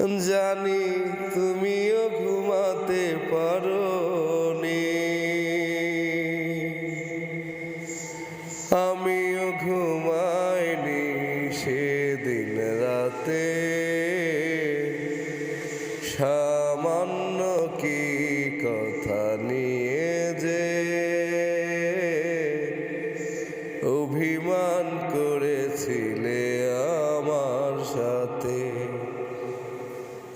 জানি তুমিও ঘুমাতে পারো আমিও ঘুমাইনি সেদিন রাতে। সামান্য কি কথা নিয়ে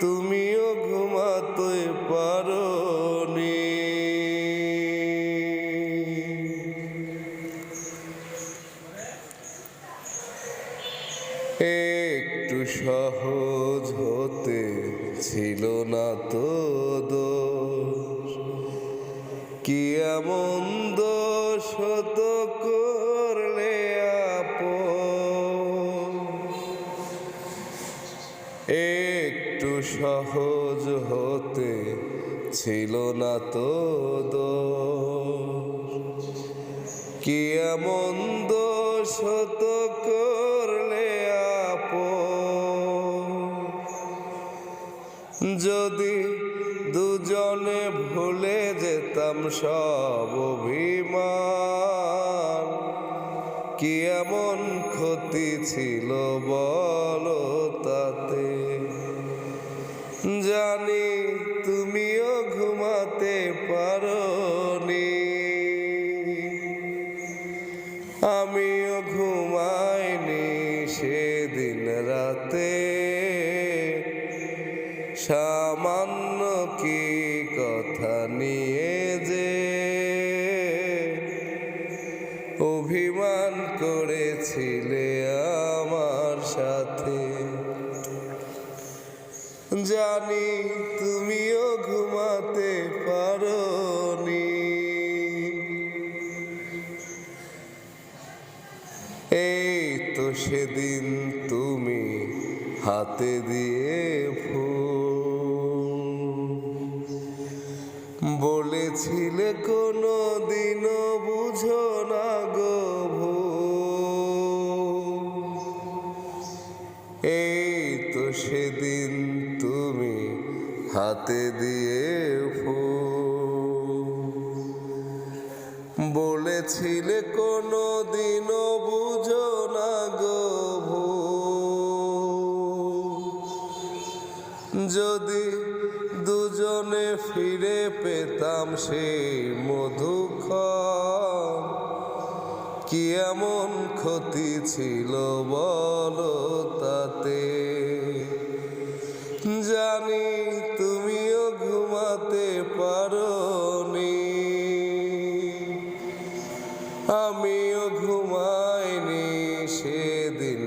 তুমিও ঘুমাতে পারো নি। একটু সহজ হতে ছিল না তো দোষ। কি এমন দোষ হতো করলে আপন? একটু সহজ হতে ছিল না তো কি এমন দোষ হতো করলে আপন? যদি দুজনে ভুলে যেতাম সব অভিমান, কি এমন ক্ষতি ছিল বল তাতে? জানি তুমিও ঘুমাতে পারো আমিও ঘুমাইনি সেদিন রাতে। সামান্য কি কথা নিয়ে যে অভিমান করেছিলে আমার জানি তুমিও ঘুমাতে পারো নি এই তো সেদিন তুমি হাতে দিয়ে বলেছিলে কোনো দিনও বুঝো না গো। এই তো সেদিন হাতে দিয়ে বলেছিলে কোনো দিনও বুঝো না গো যদি দুজনে ফিরে পেতাম সেই মধুক্ষণ, কি এমন ক্ষতি ছিল বলো তাতে? জানি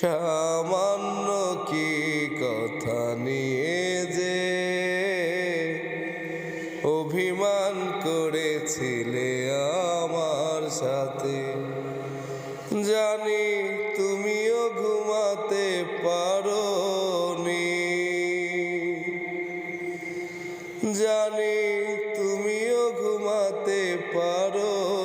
সামান্য কি কথা নিয়ে যে অভিমান করেছিলে আমার সাথে। জানি তুমিও ঘুমাতে পারো নি জানি তুমিও ঘুমাতে পারো